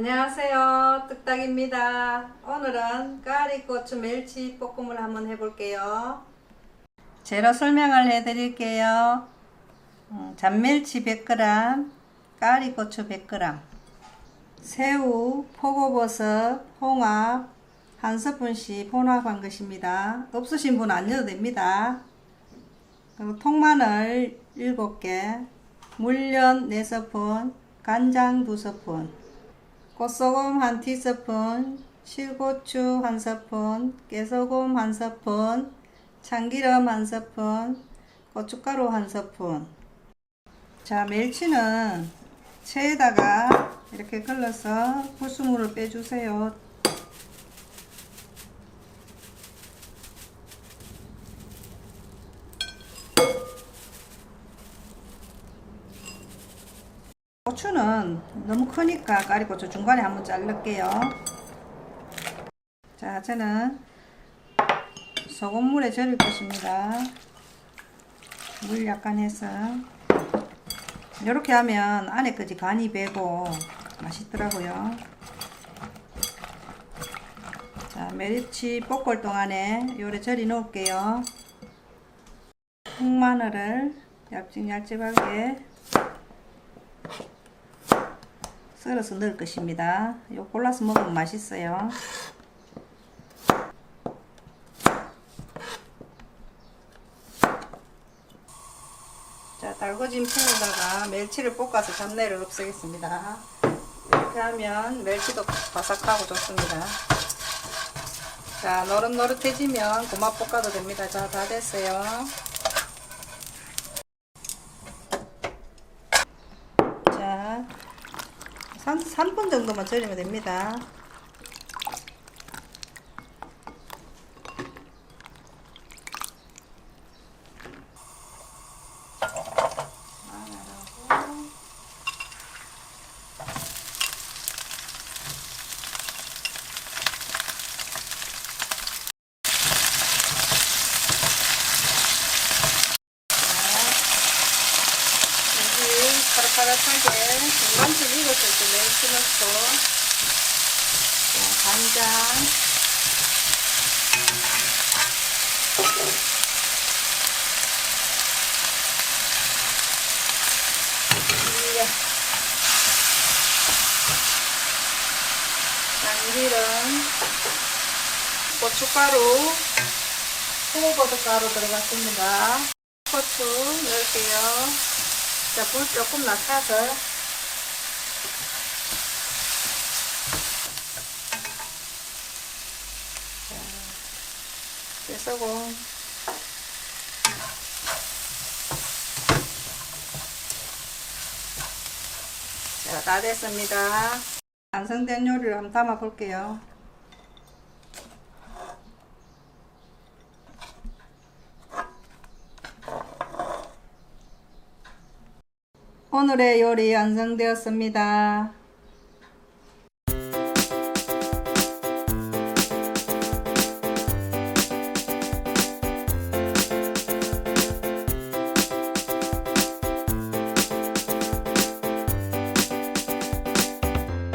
안녕하세요. 뚝딱입니다. 오늘은 까리고추 멸치 볶음을 한번 해볼게요. 재료 설명을 해드릴게요. 음, 잔멸치 100g, 까리고추 100g, 새우, 포고버섯, 홍합 한 스푼씩 혼합한 것입니다. 없으신 분안 넣어도 됩니다. 그리고 통마늘 7개, 물엿 4스푼, 간장 2스푼, 꽃소금 한 티스푼, 실고추 한 스푼, 깨소금 한 스푼, 참기름 한 스푼, 고춧가루 한 스푼. 자, 멸치는 체에다가 이렇게 걸러서 불순물을 빼주세요. 고추는 너무 크니까 까리고추 중간에 한번 자를게요. 자, 저는 소금물에 절일 것입니다. 물 약간 해서 이렇게 하면 안에까지 간이 배고 맛있더라고요. 자, 메리치 볶을 동안에 요래 절이 놓을게요. 흑마늘을 얇직얇직하게 썰어서 넣을 것입니다. 요 골라서 먹으면 맛있어요. 자, 달궈진 팬에다가 멸치를 볶아서 잡내를 없애겠습니다. 이렇게 하면 멸치도 바삭하고 좋습니다. 자, 노릇노릇해지면 고마 볶아도 됩니다. 자, 다 됐어요. 자, 3, 3분 정도만 절이면 됩니다. 마늘하고 파릇파릇하게 중간쯤 익었을 때 멸치 넣고 자, 간장. 이게 참기름. 고춧가루. 호버섯 가루 들어갔습니다. 고추 넣을게요 자, 불 조금 낮춰서 깨소금 자, 다 됐습니다. 완성된 요리를 한번 담아 볼게요. 오늘의 요리 완성되었습니다.